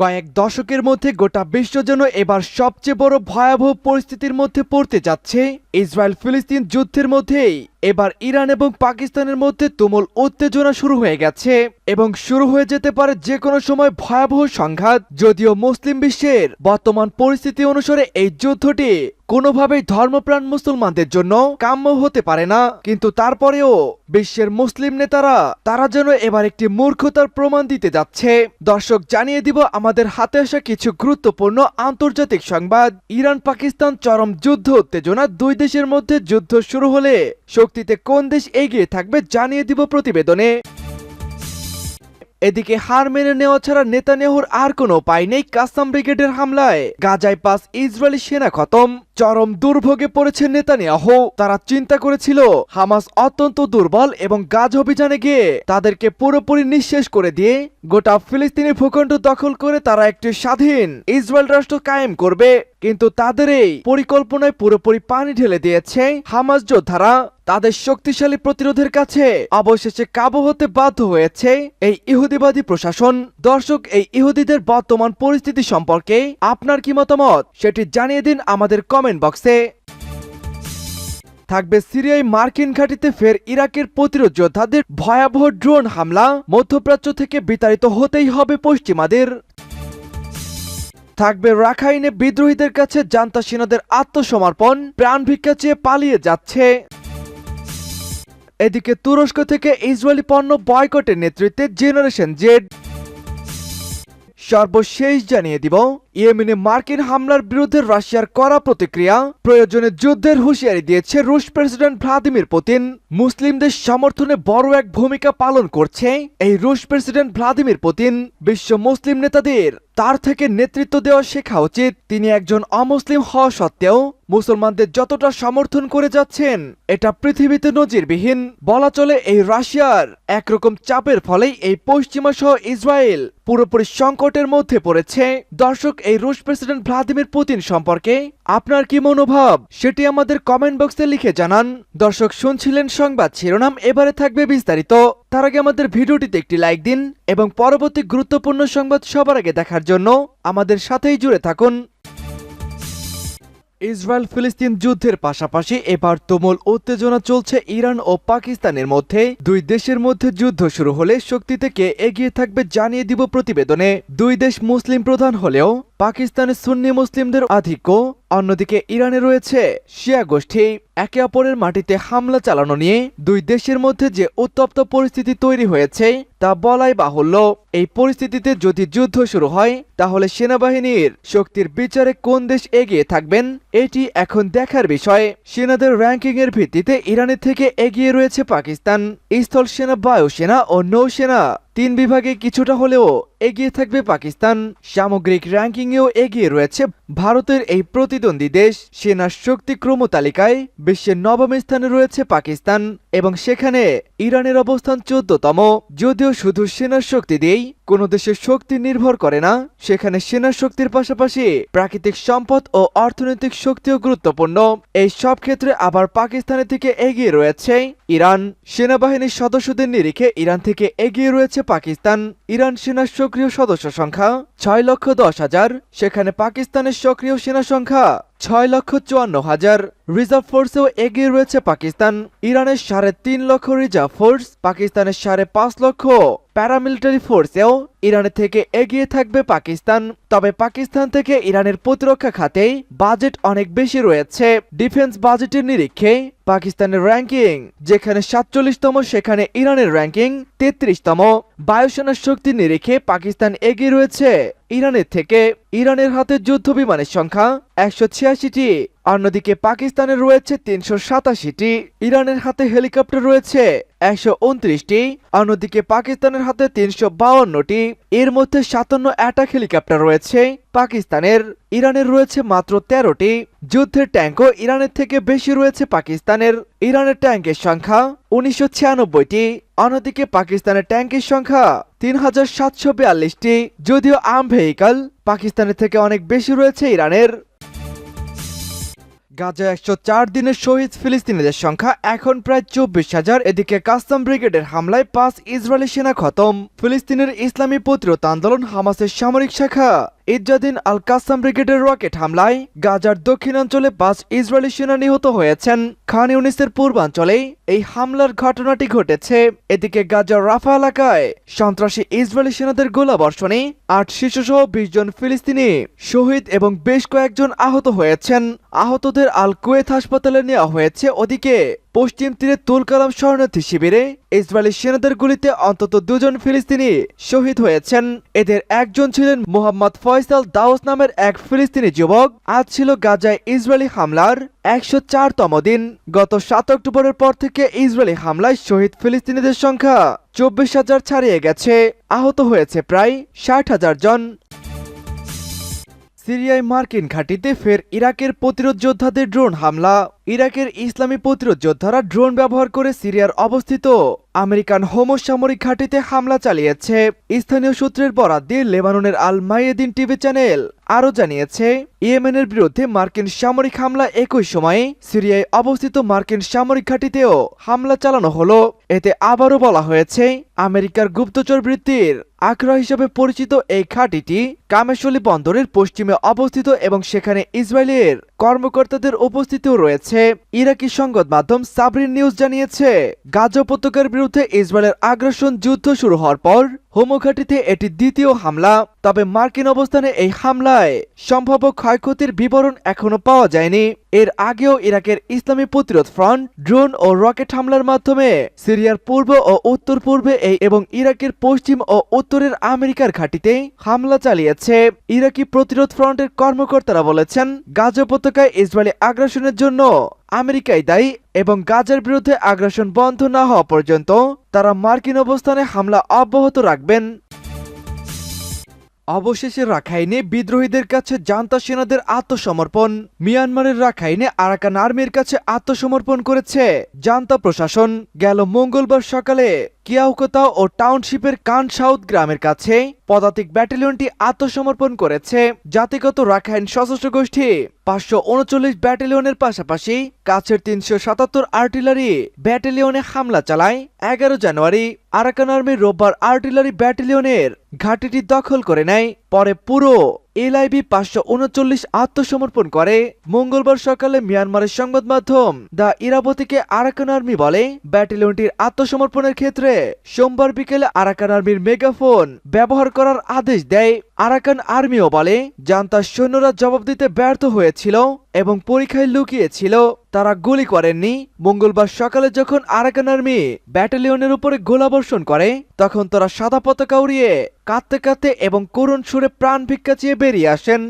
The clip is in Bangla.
কয়েক দশকের মধ্যে গোটা বিশ্ব যেন এবার সবচেয়ে বড় ভয়াবহ পরিস্থিতির মধ্যে পড়তে যাচ্ছে। ইসরায়েল ফিলিস্তিন যুদ্ধের মধ্যেই এবার ইরান এবং পাকিস্তানের মধ্যে তুমুল উত্তেজনা শুরু হয়ে গেছে এবং শুরু হয়ে যেতে পারে যে কোনো সময় ভয়াবহ সংঘাত। যদিও মুসলিম বিশ্বের বর্তমান পরিস্থিতি অনুসারে এই যুদ্ধটি কোনোভাবেই ধর্মপ্রাণ মুসলমানদের জন্য কাম্য হতে পারে না। কিন্তু তারপরেও বিশ্বের মুসলিম নেতারা, তারা যেন এবার একটি মূর্খতার প্রমাণ দিতে যাচ্ছে। দর্শক, জানিয়ে দিব আমাদের হাতে আসা কিছু গুরুত্বপূর্ণ আন্তর্জাতিক সংবাদ। ইরান পাকিস্তান চরম যুদ্ধ উত্তেজনা। দুই দেশের মধ্যে যুদ্ধ শুরু হলে শক্তিতে কোন দেশ এগিয়ে থাকবে জানিয়ে দিব প্রতিবেদনে। এদিকে হার মেনে নেওয়া ছাড়া নেতানিয়াহুর আর কোনো উপায় নেই কাসাম ব্রিগেডের হামলায়। গাজায় পাস ইসরায়েলি সেনা খতম, চরম দুর্ভোগে পড়েছে নেতানিয়াহু। তারা চিন্তা করেছিল, হামাস অত্যন্ত দুর্বল এবং গাজ অভিযানে গিয়ে তাদেরকে পুরোপুরি নিঃশেষ করে দিয়ে গোটা ফিলিস্তিনি ভূখণ্ড দখল করে তারা একটি স্বাধীন ইসরায়েল রাষ্ট্র কায়েম করবে। কিন্তু তাদের এই পরিকল্পনায় পুরোপুরি পানি ঢেলে দিয়েছে হামাস যোদ্ধারা। তাদের শক্তিশালী প্রতিরোধের কাছে অবশেষে কাবু হতে বাধ্য হয়েছে এই ইহুদিবাদী প্রশাসন। দর্শক, এই ইহুদিদের বর্তমান পরিস্থিতি সম্পর্কে আপনার কি মতামত? সেটি জানিয়ে দিন আমাদের কমেন্ট বক্সে। থাকবে সিরিয়ায় মার্কিন ঘাঁটিতে ফের ইরাকের প্রতিরোধ যোদ্ধাদের ভয়াবহ ড্রোন হামলা। মধ্যপ্রাচ্য থেকে বিতাড়িত হতেই হবে পশ্চিমাদের। থাকবে রাখাইনে বিদ্রোহীদের কাছে জান্তা সেনাদের আত্মসমর্পণ প্রাণ ভিক্ষা চেয়ে পালিয়ে যাচ্ছে। এদিকে তুরস্ক থেকে ইসরায়েলি পণ্য বয়কটের নেতৃত্বে জেনারেশন জেড সর্বশেষ জানিয়ে দিব ইয়েমেনে মার্কিন হামলার বিরুদ্ধে রাশিয়ার কড়া প্রতিক্রিয়া। প্রয়োজনে যুদ্ধের হুঁশিয়ারি দিয়েছে রুশ প্রেসিডেন্ট ভ্লাদিমির পুতিন। মুসলিমদের সমর্থনে বড় এক ভূমিকা পালন করছে এই রুশ প্রেসিডেন্ট ভ্লাদিমির পুতিন। বিশ্ব মুসলিম নেতাদের তার থেকে নেতৃত্ব দেওয়া শেখা উচিত। তিনি একজন অমুসলিম হওয়া সত্ত্বেও মুসলমানদের যতটা সমর্থন করে যাচ্ছেন, এটা পৃথিবীতে নজিরবিহীন। বলা চলে এই রাশিয়ার একরকম চাপের ফলেই এই পশ্চিমা সহ ইসরায়েল পুরোপুরি সংকটের মধ্যে পড়েছে। দর্শক এই রুশ প্রেসিডেন্ট ভ্লাদিমির পুতিন সম্পর্কে আপনার কি মনোভাব? সেটি আমাদের কমেন্ট বক্সে লিখে জানান। দর্শক, শুনছিলেন সংবাদ শিরোনাম, এবারে থাকবে বিস্তারিত। তার আগে আমাদের ভিডিওটিতে একটি লাইক দিন এবং পরবর্তী গুরুত্বপূর্ণ সংবাদ সবার আগে দেখার জন্য আমাদের সাথেই জুড়ে থাকুন। ইসরায়েল ফিলিস্তিন যুদ্ধের পাশাপাশি এবার তুমুল উত্তেজনা চলছে ইরান ও পাকিস্তানের মধ্যে। দুই দেশের মধ্যে যুদ্ধ শুরু হলে শক্তি থেকে এগিয়ে থাকবে জানিয়ে দিব প্রতিবেদনে। দুই দেশ মুসলিম প্রধান হলেও পাকিস্তানের সুন্নি মুসলিমদের আধিক্য। অন্যদিকে ইরানে রয়েছে শিয়া গোষ্ঠী। একে অপরের মাটিতে হামলা চালানো নিয়ে দুই দেশের মধ্যে যে উত্তপ্ত পরিস্থিতি তৈরি হয়েছে, তা বলাই বাহুল্য। এই পরিস্থিতিতে যদি যুদ্ধ শুরু হয়, তাহলে সেনাবাহিনীর শক্তির বিচারে কোন দেশ এগিয়ে থাকবেন, এটি এখন দেখার বিষয়। সেনাদের র্যাঙ্কিং এর ভিত্তিতে ইরানের থেকে এগিয়ে রয়েছে পাকিস্তান। স্থল সেনা বায়ুসেনা ও নৌসেনা তিন বিভাগে কিছুটা হলেও এগিয়ে থাকবে পাকিস্তান। সামগ্রিক র্যাঙ্কিংয়েও এগিয়ে রয়েছে ভারতের এই প্রতিদ্বন্দ্বী দেশ সেনার শক্তি ক্রম তালিকায় বিশ্বের নবম স্থানে রয়েছে পাকিস্তান এবং সেখানে ইরানের অবস্থান চোদ্দতম। যদিও শুধু সেনার শক্তি দিয়েই কোনো দেশের শক্তি নির্ভর করে না, সেখানে সেনার শক্তির পাশাপাশি প্রাকৃতিক সম্পদ ও অর্থনৈতিক শক্তিও গুরুত্বপূর্ণ। এই সব ক্ষেত্রে আবার পাকিস্তানের থেকে এগিয়ে রয়েছে ইরান। সেনাবাহিনীর সদস্যদের নিরিখে ইরান থেকে এগিয়ে রয়েছে পাকিস্তান। ইরান সেনার সক্রিয় সদস্য সংখ্যা ছয় লক্ষ দশ হাজার। সেখানে পাকিস্তানের সক্রিয় সেনা সংখ্যা। ছয় লক্ষ চুয়ান্ন হাজার রিজার্ভ ফোর্সেও এগিয়ে রয়েছে পাকিস্তান। ইরানের সাড়ে তিন লক্ষ রিজার্ভ ফোর্স, পাকিস্তানের সাড়ে পাঁচ লক্ষ প্যারামিলিটারি ফোর্সেও ইরানের থেকে এগিয়ে থাকবে পাকিস্তান। তবে পাকিস্তান থেকে ইরানের প্রতিরক্ষা খাতে বাজেট অনেক বেশি রয়েছে। ডিফেন্স বাজেটের নিরীক্ষে পাকিস্তানের র্যাঙ্কিং, যেখানে সাতচল্লিশতম, সেখানে ইরানের র্যাঙ্কিং তেত্রিশতম। বায়ুসেনার শক্তির নিরিখে পাকিস্তান এগিয়ে রয়েছে ইরানের থেকে। ইরানের হাতে যুদ্ধ বিমানের সংখ্যা একশো ছিয়াশিটি, অন্যদিকে পাকিস্তানের রয়েছে তিনশো সাতাশিটি, ইরানের হাতে হেলিকপ্টার রয়েছে একশো উনত্রিশটি, অন্যদিকে পাকিস্তানের হাতে তিনশো বাউন্নটি, এর মধ্যে সাতান্ন অ্যাটাক হেলিকপ্টার রয়েছে পাকিস্তানের, ইরানের রয়েছে মাত্র তেরোটি, যুদ্ধের ট্যাঙ্কও ইরানের থেকে বেশি রয়েছে পাকিস্তানের, ইরানের ট্যাঙ্কের সংখ্যা উনিশশো ছিয়ানব্বইটি, অন্যদিকে পাকিস্তানের ট্যাঙ্কের সংখ্যা তিন হাজার সাতশো বিয়াল্লিশটি, যদিও আম ভেহিকল পাকিস্তানের থেকে অনেক বেশি রয়েছে ইরানের। গাজা একশো চার দিনের শহীদ ফিলিস্তিনিদের সংখ্যা এখন প্রায় চব্বিশ হাজার। এদিকে কাস্তাম ব্রিগেডের হামলায় পাঁচ ইসরায়েলি সেনা খতম। ফিলিস্তিনের ইসলামী প্রতিরোধ আন্দোলন হামাসের সামরিক শাখা। ইজ্জাদিন আল কাসাম ব্রিগেডের রকেট হামলায় গাজার দক্ষিণাঞ্চলে পাঁচ ইসরায়েলি সেনা নিহত হয়েছেন। খান ইউনিসের পূর্বাঞ্চলে এই হামলার ঘটনাটি ঘটেছে এদিকে গাজার রাফা এলাকায়। সন্ত্রাসী ইসরায়েলি সেনাদের গোলাবর্ষণে আট শিশুসহ বিশ জন ফিলিস্তিনি শহীদ এবং বেশ কয়েকজন আহত হয়েছেন। আহতদের আল কুয়েত হাসপাতালে নেওয়া হয়েছে ওদিকে। পশ্চিম তীরে তুলকালাম শরণার্থী শিবিরে ইসরায়েলি সেনাদের গুলিতে অন্তত দুজন ফিলিস্তিনি শহীদ হয়েছেন। এদের একজন ছিলেন মোহাম্মদ ফয়সাল দাউস নামের এক ফিলিস্তিনি যুবক। আজ ছিল গাজায় ইসরায়েলি হামলার একশো চারতম দিন। গত সাত অক্টোবরের পর থেকে ইসরায়েলি হামলায় শহীদ ফিলিস্তিনিদের সংখ্যা চব্বিশ হাজার ছাড়িয়ে গেছে। আহত হয়েছে প্রায় ষাট হাজার জন। সিরিয়ায় মার্কিন ঘাঁটিতে ফের ইরাকের প্রতিরোধ যোদ্ধাদের ড্রোন হামলা। ইরাকের ইসলামী প্রতিরোধ যোদ্ধারা ড্রোন ব্যবহার করে সিরিয়ার অবস্থিত আমেরিকান হোমো সামরিক ঘাঁটিতে হামলা চালিয়েছে। স্থানীয় সূত্রের বরাত দিয়ে লেবাননের আল মাইয়েদিন টিভি চ্যানেল আরও জানিয়েছে, ইয়েমেনের বিরুদ্ধে মার্কিন সামরিক হামলা একই সময়ে সিরিয়ায় অবস্থিত মার্কিন সামরিক ঘাঁটিতেও হামলা চালানো হলো। এতে আবারও বলা হয়েছে, আমেরিকার গুপ্তচর বৃত্তির আখড়া হিসেবে পরিচিত এই ঘাঁটিটি কামেশলি বন্দরের পশ্চিমে অবস্থিত এবং সেখানে ইসরায়েলের কর্মকর্তাদের উপস্থিতিও রয়েছে। ইরাকি সংবাদ মাধ্যম সাবরিন নিউজ জানিয়েছে, গাজা উপত্যকার বিরুদ্ধে ইসরায়েলের আগ্রাসন যুদ্ধ শুরু হওয়ার পর হোমোঘাটিতে এটি দ্বিতীয় হামলা, তবে মার্কিন অবস্থানে এই হামলায় সম্ভাব্য ক্ষয়ক্ষতির বিবরণ এখনও পাওয়া যায়নি। এর আগেও ইরাকের ইসলামী প্রতিরোধ ফ্রন্ট ড্রোন ও রকেট হামলার মাধ্যমে সিরিয়ার পূর্ব ও উত্তর পূর্বে এই এবং ইরাকের পশ্চিম ও উত্তরের আমেরিকার ঘাঁটিতে হামলা চালিয়েছে। ইরাকি প্রতিরোধ ফ্রন্টের কর্মকর্তারা বলেছেন, গাজ উপত্যকায় ইসরায়েলি আগ্রাসনের জন্য আমেরিকাই দায়ী এবং গাজার বিরুদ্ধে আগ্রাসন বন্ধ না হওয়া পর্যন্ত তারা মার্কিন অবস্থানে হামলা অব্যাহত রাখবেন। অবশেষে রাখাইনে বিদ্রোহীদের কাছে জান্তা সেনাদের আত্মসমর্পণ। মিয়ানমারের রাখাইনে আরাকান আর্মির কাছে আত্মসমর্পণ করেছে জান্তা প্রশাসন। গেল মঙ্গলবার সকালে কিয়াউকতা ও টাউনশিপের কান সাউথ গ্রামের কাছে পদাতিক ব্যাটালিয়নটি আত্মসমর্পণ করেছে জাতিগত রাখাইন সশস্ত্র গোষ্ঠী। পাঁচশো উনচল্লিশ ব্যাটালিয়নের পাশাপাশি কাছের তিনশো সাতাত্তর আর্টিলারি ব্যাটালিয়নে হামলা চালায়। এগারো জানুয়ারি আরাকান আর্মির রোববার আর্টিলারি ব্যাটালিয়নের ঘাঁটিটি দখল করে নেয়। পরে পুরো এলআইবি পাঁচশো উনচল্লিশ আত্মসমর্পণ করে। মঙ্গলবার সকালে মিয়ানমারের সংবাদ মাধ্যম দ্য ইরাবতীকে আরাকান আর্মি বলে। ব্যাটালিয়নটির আত্মসমর্পণের ক্ষেত্রে সোমবার বিকেলে আরাকান আর্মির মেগাফোন ব্যবহার করার আদেশ দেয়। আরাকান আর্মিও বলে জান্তার সৈন্যরা জবাব দিতে ব্যর্থ হয়েছিল এবং পরীক্ষায় লুকিয়েছিল। তারা গুলি করেননি। মঙ্গলবার সকালে যখন আরাকান আর্মি ব্যাটালিয়নের উপরে গোলাবর্ষণ করে, তখন তারা সাদা পতাকা উড়িয়ে কাঁদতে কাঁদতে এবং করুণ সুরে প্রাণ ভিক্ষা চেয়ে বেরিয়ে আসেন।